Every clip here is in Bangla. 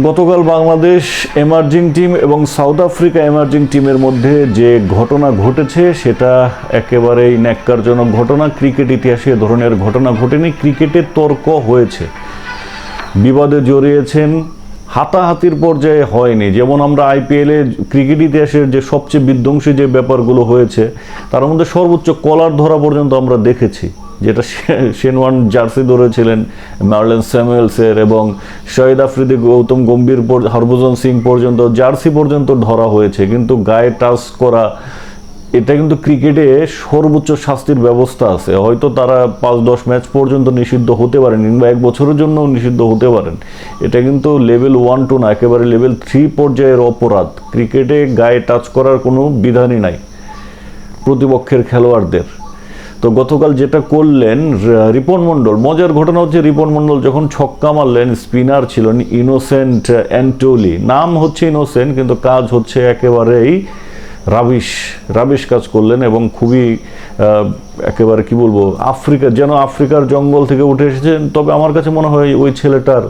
গতকাল বাংলাদেশ এমার্জিং টিম এবং সাউথ আফ্রিকা এমার্জিং টিমের মধ্যে যে ঘটনা ঘটেছে, সেটা একেবারেই ন্যাক্কারজনক ঘটনা। ক্রিকেট ইতিহাসে এ ধরনের ঘটনা ঘটেনি। ক্রিকেটের তর্ক হয়েছে। বিবাদে জড়িয়েছেন। হাতাহাতির পর্যায়ে হয়নি। যেমন আমরা আইপিএলে ক্রিকেট ইতিহাসের যে সবচেয়ে বিধ্বংসী যে ব্যাপারগুলো হয়েছে, তার মধ্যে সর্বোচ্চ কলার ধরা পর্যন্ত আমরা দেখেছি। যেটা শেনওয়ান জার্সি ধরেছিলেন, মার্লেন স্যামুয়েলসের এবং শহীদ আফ্রিদি গৌতম গম্ভীর হরভজন সিং পর্যন্ত, জার্সি পর্যন্ত ধরা হয়েছে। কিন্তু গায়ে টাচ করা, এটা কিন্তু ক্রিকেটে সর্বোচ্চ শাস্তির ব্যবস্থা আছে। হয়তো তারা পাঁচ দশ ম্যাচ পর্যন্ত নিষিদ্ধ হতে পারেন কিংবা এক বছরের জন্য নিষিদ্ধ হতে পারেন। এটা কিন্তু লেভেল ওয়ান টু না, একেবারে লেভেল থ্রি পর্যায়ের অপরাধ। ক্রিকেটে গায়ে টাচ করার কোনো বিধানই নাই প্রতিপক্ষের খেলোয়াড়দের। তো গতকাল যেটা করলেন রিপন মণ্ডল, মজার ঘটনা হচ্ছে রিপন মণ্ডল যখন ছক্কা মারলেন, স্পিনার ছিলেন ইনোসেন্ট অ্যান্টোলি। নাম হচ্ছে ইনোসেন্ট, কিন্তু কাজ হচ্ছে একেবারেই রাবিশ রাবিশ কাজ করলেন এবং খুবই একেবারে কি বলব, আফ্রিকা, যেন আফ্রিকার জঙ্গল থেকে উঠে এসেছেন। তবে আমার কাছে মনে হয় ওই ছেলেটার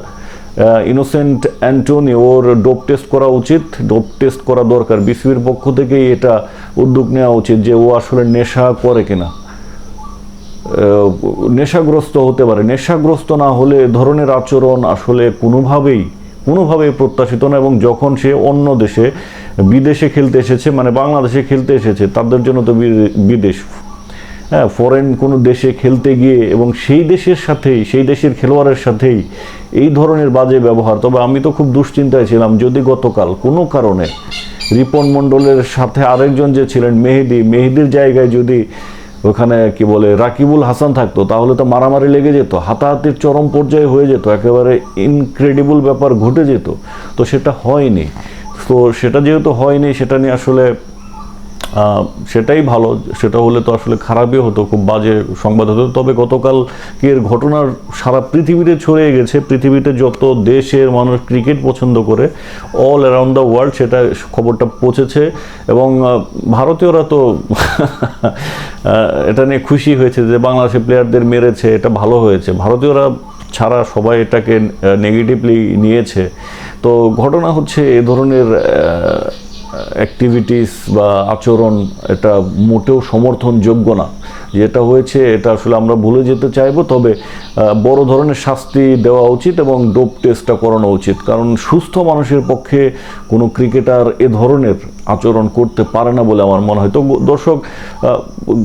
ইনোসেন্ট অ্যান্টোনি, ওর ডোপ টেস্ট করা উচিত। ডোপ টেস্ট করা দরকার। বিসিবির পক্ষ থেকেই এটা উদ্যোগ নেওয়া উচিত যে ও আসলে নেশা করে কিনা। নেশাগ্রস্ত হতে পারে। নেশাগ্রস্ত না হলে ধরনের আচরণ আসলে কোনোভাবেই কোনোভাবেই প্রত্যাশিত না এবং যখন সে অন্য দেশে, বিদেশে খেলতে এসেছে মানে বাংলাদেশে খেলতে এসেছে, তাদের জন্য তো বিদেশ। হ্যাঁ ফরেন কোনো দেশে খেলতে গিয়ে এবং সেই দেশের সাথেই, সেই দেশের খেলোয়াড়ের সাথেই এই ধরনের বাজে ব্যবহার। তবে আমি তো খুব দুশ্চিন্তায় ছিলাম, যদি গতকাল কোনো কারণে রিপন মণ্ডলের সাথে আরেকজন যে ছিলেন, মেহেদি, মেহেদির জায়গায় যদি ওখানে কি বলে, রাকিবুল হাসান থাকতো, তাহলে তো মারামারি লেগে যেত, হাতাহাতির চরম পর্যায়ে হয়ে যেত, একেবারে ইনক্রেডিবল ব্যাপার ঘটে যেত। তো সেটা হয়নি। তো সেটা যেহেতু হয়নি, সেটা নিয়ে আসলে সেটাই ভালো। সেটা হলে তো আসলে খারাপই হতো, খুব বাজে সংবাদ হতো। তবে গতকাল এর ঘটনার সারা পৃথিবীতে ছড়িয়ে গেছে? পৃথিবীতে যত দেশের মানুষ ক্রিকেট পছন্দ করে অল অ্যারাউন্ড দ্য ওয়ার্ল্ড সেটা খবরটা পৌঁছেছে এবং ভারতীয়রা তো এটা নিয়ে খুশি হয়েছে যে বাংলাদেশের প্লেয়ারদের মেরেছে, এটা ভালো হয়েছে। ভারতীয়রা ছাড়া সবাই এটাকে নেগেটিভলি নিয়েছে। তো ঘটনা হচ্ছে এ ধরনের অ্যাক্টিভিটিস বা আচরণ এটা মোটেও সমর্থনযোগ্য না। যেটা হয়েছে, এটা আসলে আমরা ভুলে যেতে চাইব, তবে বড় ধরনের শাস্তি দেওয়া উচিত এবং ডোপ টেস্টটা করানো উচিত। কারণ সুস্থ মানুষের পক্ষে কোনো ক্রিকেটার এ ধরনের আচরণ করতে পারে না বলে আমার মনে হয়। তো দর্শক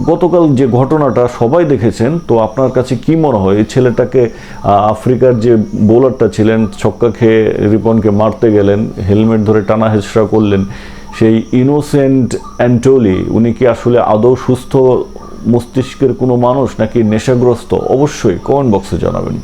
গতকাল যে ঘটনাটা সবাই দেখেছেন, তো আপনার কাছে কি মনে হয়? এই ছেলেটাকে আফ্রিকার যে বোলারটা ছিলেন, ছক্কা খেয়ে রিপনকে মারতে গেলেন, হেলমেট ধরে টানা হেঁচড়া করলেন সেই ইনোসেন্ট অ্যান্টোলি উনি কি আসলে আদৌ সুস্থ মস্তিষ্কের কোনো মানুষ নাকি নেশাগ্রস্ত? অবশ্যই কমেন্ট বক্সে জানাবেন।